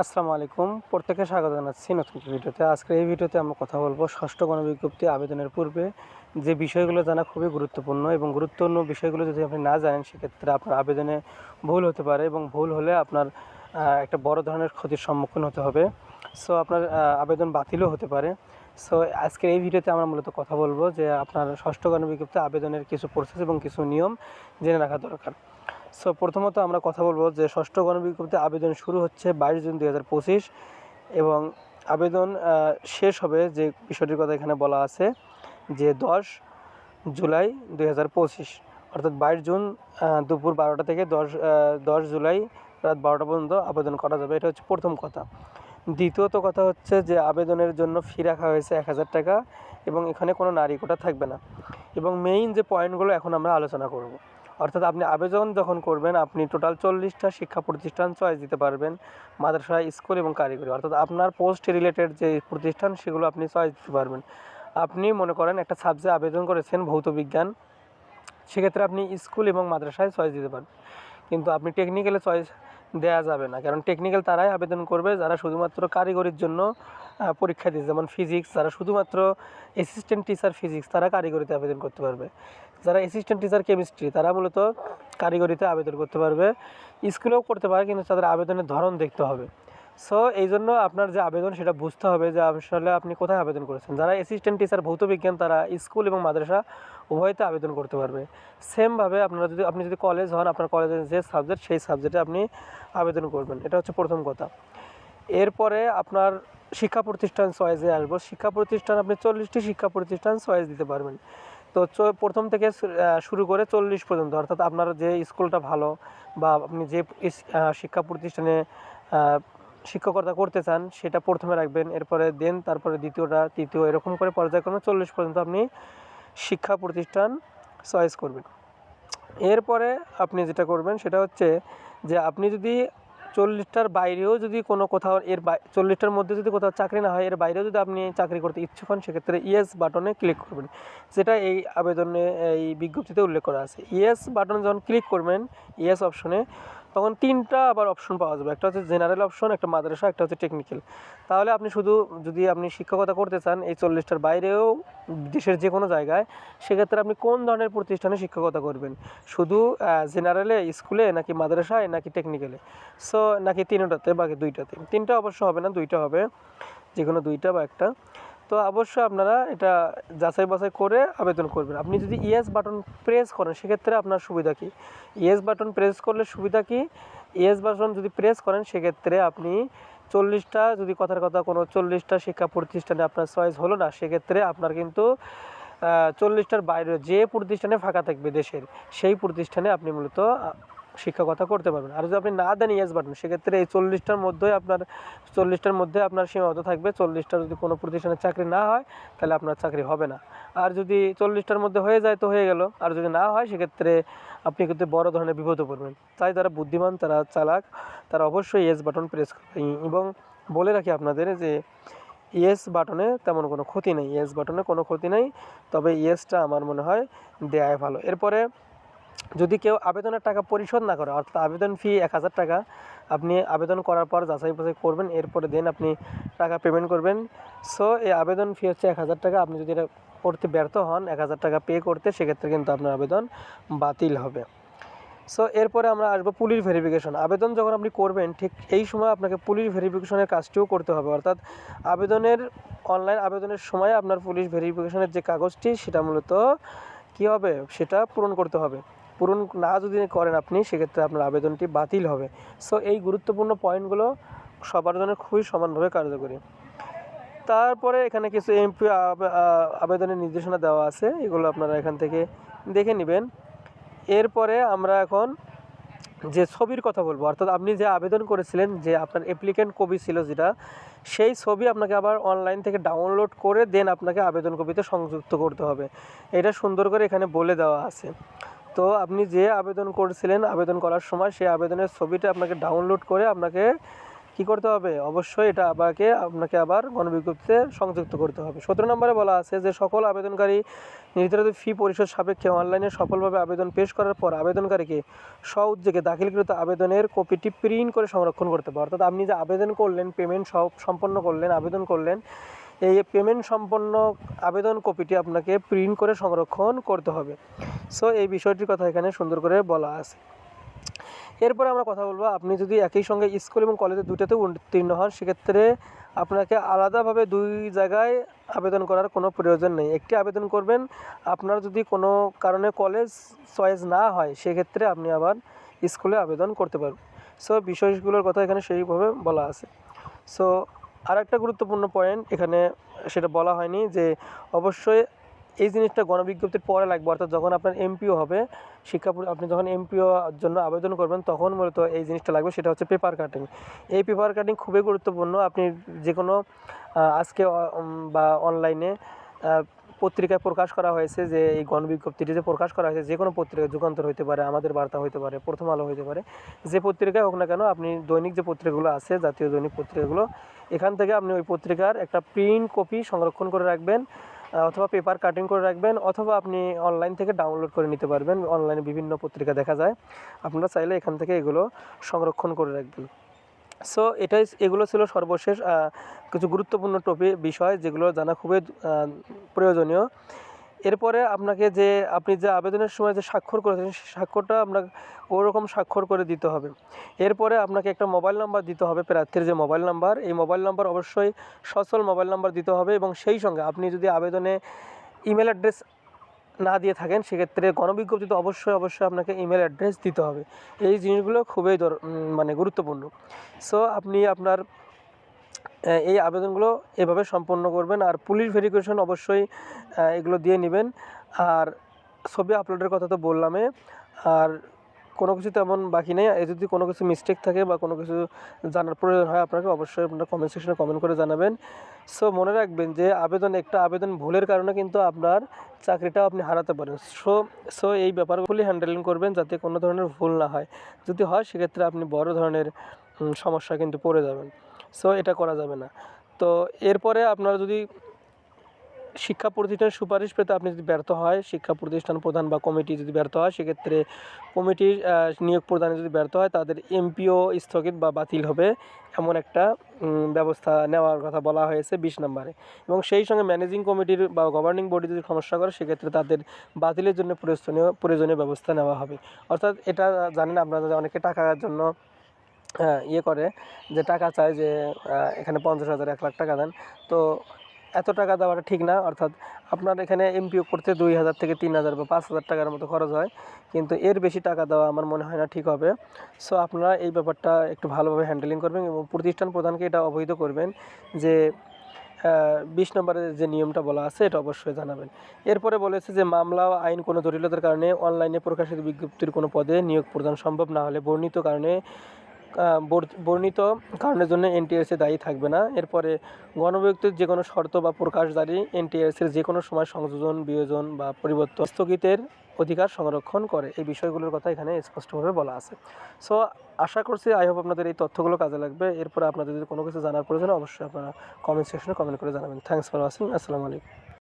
আসসালামু আলাইকুম। প্রত্যেকে স্বাগত জানাচ্ছি নতুন ভিডিওতে। আজকে এই ভিডিওতে আমরা কথা বলব ষষ্ঠ গণবিজ্ঞপ্তি আবেদনের পূর্বে যে বিষয়গুলো জানা খুবই গুরুত্বপূর্ণ এবং গুরুত্বপূর্ণ বিষয়গুলো যদি আপনি না জানেন, সেক্ষেত্রে আপনার আবেদনে ভুল হতে পারে এবং ভুল হলে আপনার একটা বড় ধরনের ক্ষতির সম্মুখীন হতে হবে। সো আপনার আবেদন বাতিলও হতে পারে। সো আজকের এই ভিডিওতে আমরা মূলত কথা বলব যে আপনার ষষ্ঠ গণবিজ্ঞপ্তি আবেদনের কিছু প্রসেস এবং কিছু নিয়ম জেনে রাখা দরকার। সো প্রথমত আমরা কথা বলব যে ষষ্ঠ গণবিজ্ঞপ্তি আবেদন শুরু হচ্ছে বাইশ জুন দুই হাজার পঁচিশ এবং আবেদন শেষ হবে যে বিষয়টির কথা এখানে বলা আছে যে দশ জুলাই দুই হাজার পঁচিশ, অর্থাৎ বাইশ জুন দুপুর বারোটা থেকে দশ দশ জুলাই রাত বারোটা পর্যন্ত আবেদন করা যাবে। এটা হচ্ছে প্রথম কথা। দ্বিতীয়ত কথা হচ্ছে যে আবেদনের জন্য ফি রাখা হয়েছে এক হাজার টাকা এবং এখানে কোনো নারী কোটা থাকবে না। এবং মেইন যে পয়েন্টগুলো এখন আমরা আলোচনা করব। অর্থাৎ আপনি আবেদন যখন করবেন, আপনি টোটাল চল্লিশটা শিক্ষা প্রতিষ্ঠান চয়েস দিতে পারবেন, মাদ্রাসা স্কুল এবং কারিগরি। অর্থাৎ আপনার পোস্ট রিলেটেড যে প্রতিষ্ঠান, সেগুলো আপনি চয়েস দিতে পারবেন। আপনি মনে করেন একটা সাবজেক্ট আবেদন করেছেন, ভৌত বিজ্ঞান, সেক্ষেত্রে আপনি স্কুল এবং মাদ্রাসায় চয়েস দিতে পারবেন। কিন্তু আপনি টেকনিক্যালে চয়েস দেওয়া যাবে না। কারণ টেকনিক্যাল তারাই আবেদন করবে, যারা শুধুমাত্র কারিগরির জন্য পরীক্ষা দিয়েছে। যেমন ফিজিক্স যারা শুধুমাত্র অ্যাসিস্ট্যান্ট টিচার ফিজিক্স তারা কারিগরিতে আবেদন করতে পারবে। যারা অ্যাসিস্ট্যান্ট টিচার কেমিস্ট্রি তারা মূলত কারিগরিতে আবেদন করতে পারবে। স্কুলেও করতে পারে, কিন্তু তাদের আবেদনের ধরন দেখতে হবে। সো এই জন্য আপনার যে আবেদন, সেটা বুঝতে হবে যে আসলে আপনি কোথায় আবেদন করেছেন। যারা অ্যাসিস্ট্যান্ট টিচার ভৌত বিজ্ঞান, তারা স্কুল এবং মাদ্রাসা উভয়তে আবেদন করতে পারবে। সেমভাবে আপনারা যদি, আপনি যদি কলেজ হন, আপনার কলেজের যে সাবজেক্ট সেই সাবজেক্টে আপনি আবেদন করবেন। এটা হচ্ছে প্রথম কথা। এরপরে আপনার শিক্ষা প্রতিষ্ঠান চয়েসে আসব। শিক্ষা প্রতিষ্ঠান, আপনি চল্লিশটি শিক্ষা প্রতিষ্ঠান চয়েস দিতে পারবেন। তো প্রথম থেকে শুরু করে চল্লিশ পর্যন্ত, অর্থাৎ আপনার যে স্কুলটা ভালো বা আপনি যে শিক্ষা প্রতিষ্ঠানে শিক্ষকতা করতে চান, সেটা প্রথমে রাখবেন, এরপরে দেন, তারপরে দ্বিতীয়টা, তৃতীয়, এরকম করে পর্যায়ক্রমে চল্লিশ পর্যন্ত আপনি শিক্ষা প্রতিষ্ঠান চয়েস করবেন। এরপরে আপনি যেটা করবেন, সেটা হচ্ছে যে আপনি যদি চল্লিশটার বাইরেও যদি কোনো কোথাও এর চল্লিশটার মধ্যে যদি কোথাও চাকরি না হয়, এর বাইরেও যদি আপনি চাকরি করতে ইচ্ছুক হন, সেক্ষেত্রে ইয়েস বাটনে ক্লিক করবেন। যেটা এই আবেদনে, এই বিজ্ঞপ্তিতে উল্লেখ করা আছে। ইয়েস বাটনে যখন ক্লিক করবেন ইয়েস অপশনে তখন তিনটা আবার অপশন পাওয়া যাবে। একটা হচ্ছে জেনারেল অপশন একটা মাদ্রাসা, একটা হচ্ছে টেকনিক্যাল তাহলে আপনি শুধু যদি আপনি শিক্ষকতা করতে চান, এই চল্লিশটার বাইরেও দেশের যে কোনো জায়গায়, সেক্ষেত্রে আপনি কোন ধরনের প্রতিষ্ঠানে শিক্ষকতা করবেন? শুধু জেনারেলে স্কুলে নাকি মাদ্রাসায় নাকি টেকনিক্যালে সো নাকি তিনটাতে, বাকি দুইটাতে? তিনটা অবশ্য হবে না, দুইটা হবে। যে কোনো দুইটা বা একটা। তো অবশ্যই আপনারা এটা যাচাই বাছাই করে আবেদন করবেন। আপনি যদি ইয়েস বাটন প্রেস করেন, সেক্ষেত্রে আপনার সুবিধা কী? ইয়েস বাটন প্রেস করলে সুবিধা কি? ইয়েস বাটন যদি প্রেস করেন, সেক্ষেত্রে আপনি চল্লিশটা, যদি কথার কথা কোনো চল্লিশটা শিক্ষা প্রতিষ্ঠানে আপনার চয়েস হলো না, সেক্ষেত্রে আপনার কিন্তু চল্লিশটার বাইরে যে প্রতিষ্ঠানে ফাঁকা থাকবে দেশের, সেই প্রতিষ্ঠানে আপনি মূলত শিক্ষকতা করতে পারবেন। আর যদি আপনি না দেন ইয়েস বাটন সেক্ষেত্রে এই চল্লিশটার মধ্যে আপনার, চল্লিশটার মধ্যে আপনার সীমাবদ্ধ থাকবে। চল্লিশটা যদি কোনো প্রতিষ্ঠানে চাকরি না হয়, তাহলে আপনার চাকরি হবে না। আর যদি চল্লিশটার মধ্যে হয়ে যায় তো হয়ে গেল। আর যদি না হয়, সেক্ষেত্রে আপনি কিন্তু বড় ধরনের বিপদে পড়বেন। তাই যারা বুদ্ধিমান, তারা চালাক, তারা অবশ্যই ইয়েস বাটন প্রেস এবং বলে রাখি আপনাদের যে ইয়েস বাটনে তেমন কোনো ক্ষতি নেই। ইয়েস বাটনে কোনো ক্ষতি নেই। তবে ইয়েসটা আমার মনে হয় দেয়াই ভালো। এরপরে যদি কেউ আবেদনের টাকা পরিশোধ না করে, অর্থাৎ আবেদন ফি এক হাজার টাকা, আপনি আবেদন করার পর যাচাই বাছাই করবেন, এরপরে দেন আপনি টাকা পেমেন্ট করবেন। সো এই আবেদন ফি হচ্ছে এক হাজার টাকা, আপনি যদি এটা করতে ব্যর্থ হন, এক হাজার টাকা পে করতে, সেক্ষেত্রে কিন্তু আপনার আবেদন বাতিল হবে। সো এরপরে আমরা আসব পুলিশ ভেরিফিকেশন আবেদন যখন আপনি করবেন, ঠিক এই সময় আপনাকে পুলিশ ভেরিফিকেশনের কাজটিও করতে হবে। অর্থাৎ আবেদনের অনলাইন আবেদনের সময় আপনার পুলিশ ভেরিফিকেশনের যে কাগজটি, সেটা মূলত কী হবে? সেটা পূরণ করতে হবে। পূরণ না যদি করেন আপনি, সেক্ষেত্রে আপনার আবেদনটি বাতিল হবে। সো এই গুরুত্বপূর্ণ পয়েন্টগুলো সবার জন্য খুবই সমানভাবে কার্যকরী। তারপরে এখানে কিছু এমপি আবেদনের নির্দেশনা দেওয়া আছে। এগুলো আপনারা এখান থেকে দেখে নেবেন। এরপরে আমরা এখন যে ছবির কথা বলব, অর্থাৎ আপনি যে আবেদন করেছিলেন, যে আপনার অ্যাপ্লিকেন্ট কপি ছিল যেটা, সেই ছবি আপনাকে আবার অনলাইন থেকে ডাউনলোড করে দেন, আপনাকে আবেদন কপিতে সংযুক্ত করতে হবে। এটা সুন্দর করে এখানে বলে দেওয়া আছে। তো আপনি যে আবেদন করেছিলেন, আবেদন করার সময় সেই আবেদনের ছবিটা আপনাকে ডাউনলোড করে আপনাকে কি করতে হবে? অবশ্যই এটা আপনাকে আপনাকে আবার গণবিজ্ঞপ্তিতে সংযুক্ত করতে হবে। সতেরো নম্বরে বলা আছে যে, সকল আবেদনকারী নির্ধারিত ফি পরিশোধ সাপেক্ষে অনলাইনে সফলভাবে আবেদন পেশ করার পর আবেদনকারীকে স্ব উদ্যোগে দাখিলকৃত আবেদনের কপিটি প্রিন্ট করে সংরক্ষণ করতে হবে। অর্থাৎ আপনি যে আবেদন করলেন পেমেন্ট সব সম্পন্ন করলেন, আবেদন করলেন এই পেমেন্ট সম্পন্ন আবেদন কপিটি আপনাকে প্রিন্ট করে সংরক্ষণ করতে হবে। সো এই বিষয়টির কথা এখানে সুন্দর করে বলা আছে। এরপরে আমরা কথা বলব, আপনি যদি একই সঙ্গে স্কুল এবং কলেজে দুটাতে উত্তীর্ণ হন, সেক্ষেত্রে আপনাকে আলাদাভাবে দুই জায়গায় আবেদন করার কোনো প্রয়োজন নেই। একটি আবেদন করবেন, আপনার যদি কোনো কারণে কলেজ চয়েস না হয়, সেক্ষেত্রে আপনি আবার স্কুলে আবেদন করতে পারবেন। সো বিষয়গুলোর কথা এখানে সেইভাবে বলা আছে। সো আর একটা গুরুত্বপূর্ণ পয়েন্ট এখানে সেটা বলা হয়নি যে অবশ্যই এই জিনিসটা গণবিজ্ঞপ্তির পরে লাগবে, অর্থাৎ যখন আপনার এমপিও হবে, শিক্ষা আপনি যখন এমপিও জন্য আবেদন করবেন, তখন মূলত এই জিনিসটা লাগবে, সেটা হচ্ছে পেপার কাটিং এই পেপার কাটিং খুবই গুরুত্বপূর্ণ, আপনি যে কোনো আজকে বা অনলাইনে পত্রিকায় প্রকাশ করা হয়েছে যে, এই গণবিজ্ঞপ্তিটি যে প্রকাশ করা হয়েছে, যে কোনো পত্রিকা যুগান্তর হইতে পারে, আমাদের বার্তা হইতে পারে, প্রথম আলো হইতে পারে, যে পত্রিকায় হোক না কেন আপনি দৈনিক যে পত্রিকাগুলো আছে, জাতীয় দৈনিক পত্রিকাগুলো, এখান থেকে আপনি ওই পত্রিকার একটা প্রিন্ট কপি সংরক্ষণ করে রাখবেন অথবা পেপার কাটিং করে রাখবেন, অথবা আপনি অনলাইন থেকে ডাউনলোড করে নিতে পারবেন। অনলাইনে বিভিন্ন পত্রিকা দেখা যায়। আপনারা চাইলে এখান থেকে এগুলো সংরক্ষণ করে রাখবেন। সো এটাই এগুলো ছিল সর্বশেষ কিছু গুরুত্বপূর্ণ টপিক বিষয় যেগুলো জানা খুবই প্রয়োজনীয়। এরপরে আপনাকে যে, আপনি যে আবেদনের সময় যে স্বাক্ষর করেছেন সেই স্বাক্ষরটা আপনাকে ওরকম স্বাক্ষর করে দিতে হবে। এরপরে আপনাকে একটা মোবাইল নাম্বার দিতে হবে, প্রার্থীর যে মোবাইল নাম্বার। এই মোবাইল নাম্বার অবশ্যই সচল মোবাইল নাম্বার দিতে হবে এবং সেই সঙ্গে আপনি যদি আবেদনে ইমেল অ্যাড্রেস না দিয়ে থাকেন, সেক্ষেত্রে গণবিজ্ঞপ্তিতে অবশ্যই অবশ্যই আপনাকে ইমেল অ্যাড্রেস দিতে হবে। এই জিনিসগুলো খুবই দর- মানে গুরুত্বপূর্ণ। সো আপনি আপনার এই আবেদনগুলো এভাবে সম্পন্ন করবেন আর পুলিশ ভেরিফিকেশন অবশ্যই এগুলো দিয়ে নেবেন। আর ছবি আপলোডের কথা তো বললামে আর কোনো কিছু তেমন বাকি নেই। যদি কোনো কিছু মিস্টেক থাকে বা কোনো কিছু জানার প্রয়োজন হয় আপনাকে, অবশ্যই আপনারা কমেন্ট সেকশনে কমেন্ট করে জানাবেন। সো মনে রাখবেন যে আবেদন একটা আবেদন ভুলের কারণে কিন্তু আপনার চাকরিটাও আপনি হারাতে পারেন। সো সো এই ব্যাপারগুলি হ্যান্ডেলিং করবেন যাতে কোনো ধরনের ভুল না হয়। যদি হয়, সেক্ষেত্রে আপনি বড় ধরনের সমস্যা কিন্তু পড়ে যাবেন। সো এটা করা যাবে না। তো এরপরে আপনারা যদি শিক্ষা প্রতিষ্ঠানের সুপারিশ পেতে আপনি যদি ব্যর্থ হয়, শিক্ষা প্রতিষ্ঠান প্রধান বা কমিটি যদি ব্যর্থ হয়, সেক্ষেত্রে কমিটির নিয়োগ প্রদানে যদি ব্যর্থ হয়, তাদের এমপিও স্থগিত বা বাতিল হবে এমন একটা ব্যবস্থা নেওয়ার কথা বলা হয়েছে বিশ নম্বরে। এবং সেই সঙ্গে ম্যানেজিং কমিটির বা গভর্নিং বডি যদি সমস্যা করে, সেক্ষেত্রে তাদের বাতিলের জন্য প্রয়োজনীয় প্রয়োজনীয় ব্যবস্থা নেওয়া হবে। অর্থাৎ এটা জানেন আপনারা অনেকে টাকার জন্য ইয়ে করে, যে টাকা চায় যে এখানে পঞ্চাশ হাজার, এক লাখ টাকা দেন। তো এত টাকা দেওয়াটা ঠিক না, অর্থাৎ আপনার এখানে এমপিও করতে দুই হাজার থেকে তিন হাজার বা পাঁচ হাজার টাকার মতো খরচ হয়, কিন্তু এর বেশি টাকা দেওয়া আমার মনে হয় না ঠিক হবে। সো আপনারা এই ব্যাপারটা একটু ভালোভাবে হ্যান্ডেলিং করবেন এবং প্রতিষ্ঠান প্রধানকে এটা অবহিত করবেন যে বিশ নম্বরের যে নিয়মটা বলা আছে এটা অবশ্যই জানাবেন। এরপরে বলেছে যে মামলা আইন কোনো জটিলতার কারণে অনলাইনে প্রকাশিত বিজ্ঞপ্তির কোনো পদে নিয়োগ প্রদান সম্ভব না হলে বর্ণিত কারণে বর্ণিত কারণের জন্য এনটিএসএ দায়ী থাকবে না। এরপরে গণবিজ্ঞপ্তির যে কোনো শর্ত বা প্রকাশদারি এনটিএসের যে কোনো সময় সংযোজন, বিয়োজন বা পরিবর্তন স্থগিতের অধিকার সংরক্ষণ করে। এই বিষয়গুলোর কথা এখানে স্পষ্টভাবে বলা আছে। সো আশা করছি আই হোপ আপনাদের এই তথ্যগুলো কাজে লাগবে। এরপরে আপনাদের যদি কোনো কিছু জানার প্রয়োজন অবশ্যই আপনারা কমেন্ট সেকশনে কমেন্ট করে জানাবেন। থ্যাংকস ফর ওয়াচিং আসসালামু আলাইকুম।